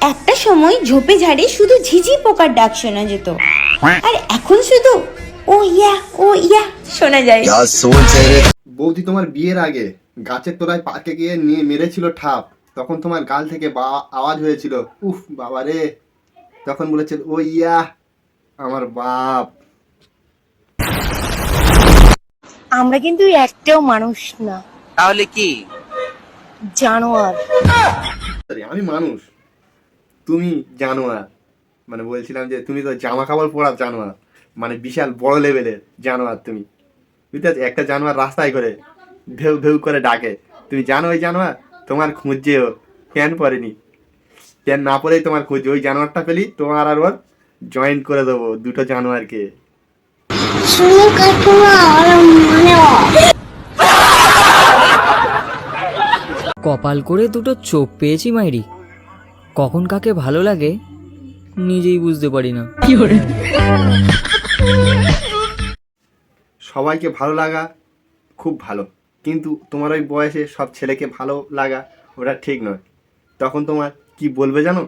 একটা সময় ঝোপে ঝাড়ে শুধু ঝিঝি পোকার ডাক শোনা যেত। আর এখন শুধু ও ইয়া ও ইয়া শোনা যায়। বৌদি তোমার বিয়ের আগে গাছের তোলায় পার্কে গিয়ে নিয়ে মেরেছিল ঠাপ। তখন তোমার গাল থেকে বা আওয়াজ হয়েছিল উফ বাবা রে। তখন বলেছে ও ইয়া আমার বাপ। আমরা কিন্তু একটাও মানুষ না। তাহলে কি? জানোয়ার। আমি মানুষ। তুমি জানোয়ার। মানে বলছিলাম যে তুমি তো জামা কাপড় পরা জানোয়ার। মানে বিশাল বড় লেভেলের জানোয়ার তুমি। বুঝতে পারছ? একটা জানোয়ার রাস্তায় করে ভেউ ভেউ করে ডাকে। তুমি জানো ওই জানোয়ার? তোমার খুঁজছেও প্যান পরেনি প্যান না পরেই তোমার খুঁজছে ওই জানোয়ারটা পেলি তোমার আর ওর জয়েন্ট করে দেবো দুটো জানোয়ারকে। কপাল করে দুটো চোখ পেয়েছি মাইরি। কখন কাকে ভালো লাগে নিজেই বুঝতে পারি না। সবাইকে ভালো লাগা খুব ভালো। কিন্তু তোমার ওই বয়সে সব ছেলেকে ভালো লাগা ওটা ঠিক নয়। তখন তোমার কি বলবে জানো?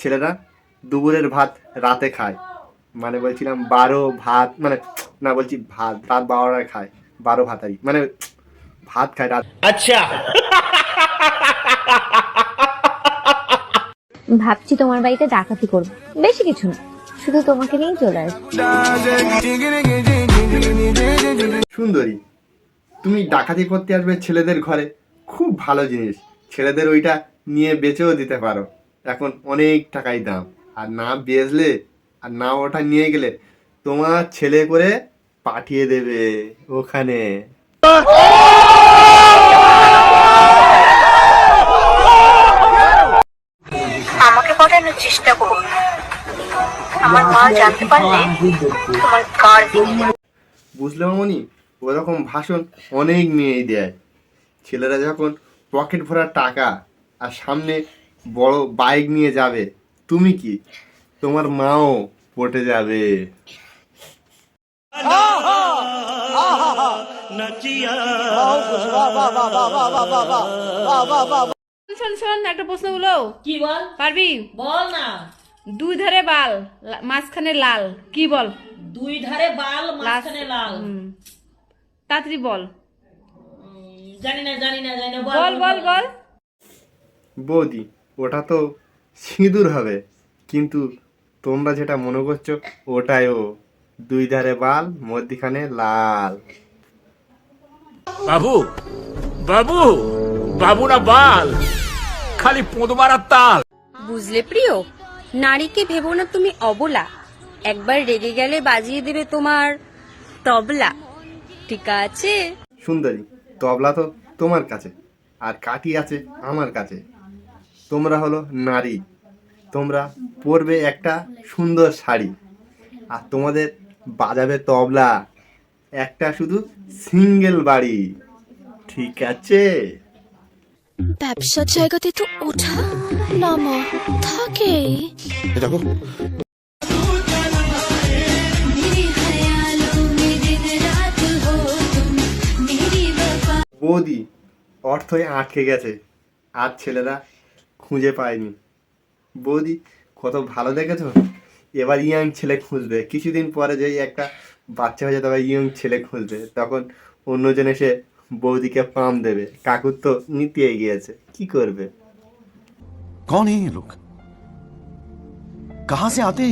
ছেলেরা দুপুরের ভাত রাতে খায়। মানে বলছিলাম বারো ভাত মানে না বলছি ভাত রাত বারোটায় খায়। বারো ভাতারি। মানে ভাত খায় রাত ভাবছি তোমার বাড়িতে ডাকাতি করব। বেশি কিছু না শুধু তোমাকে নিয়েই চলে আসব। সুন্দরী তুমি ডাকাতি করতে আসবে ছেলেদের ঘরে। খুব ভালো জিনিস ছেলেদের ওইটা নিয়ে বেচেও দিতে পারো। এখন অনেক টাকাই দাম আর না বেচলে আর না ওটা নিয়ে গেলে তোমার ছেলে করে পাঠিয়ে দেবে ওখানে। পটানোর চেষ্টা করুন আমার মা জানতে পারলে তোমার কার বুঝলে মামনি ওরকম ভাষণ অনেক মেয়েই দেয় ছেলেরা যখন পকেট ভরা টাকা আর সামনে বড় বাইক নিয়ে যাবে তুমি কি তোমার মাও পটে যাবে শোন শোন একটা প্রশ্ন হলো। কি বল? পারবি? বল না। দুই ধারে বাল মাঝখানে লাল কি বল? দুই ধারে বাল মাঝখানে লাল। তাড়াতাড়ি বল। জানি না জানি না জানি না। বল বল। বল। বৌদি ওটা তো সিঁদুর হবে। কিন্তু তোমরা যেটা মনে করছ ওটাই ও। দুই ধারে বাল মধ্যিখানে লাল। বাবু বাবু বাবু না বাল। খালি পোঁদ মারার তাল। বুঝলে প্রিয়? নারীকে ভেবো না তুমি অবলা। একবার রেগে গেলে বাজিয়ে দেবে তোমার তবলা। ঠিক আছে? সুন্দরী তবলা তো তোমার কাছে আর কাঠি আছে আমার কাছে। তোমরা হলো নারী তোমরা পরবে একটা সুন্দর শাড়ি আর তোমাদের বাজাবে তবলা। একটা শুধু সিঙ্গেল বাড়ি। ঠিক আছে? ব্যবসার জায়গাতে তো ওঠা নামা থাকেই। বৌদি অর্থই আটকে গেছে। আর ছেলেরা খুঁজে পায়নি। বৌদি কত ভালো দেখেছ? এবার ইয়াং ছেলে খুঁজবে। কিছুদিন পরে যেই একটা বাচ্চা হয়ে যাবে তবে ইয়ং ছেলে খুঁজবে। তখন অন্যজন এসে বৌদিকে পাম দেবে। কাকুর তো নিতে গিয়েছে কি করবে? কন এই লোক কাহা সে আতে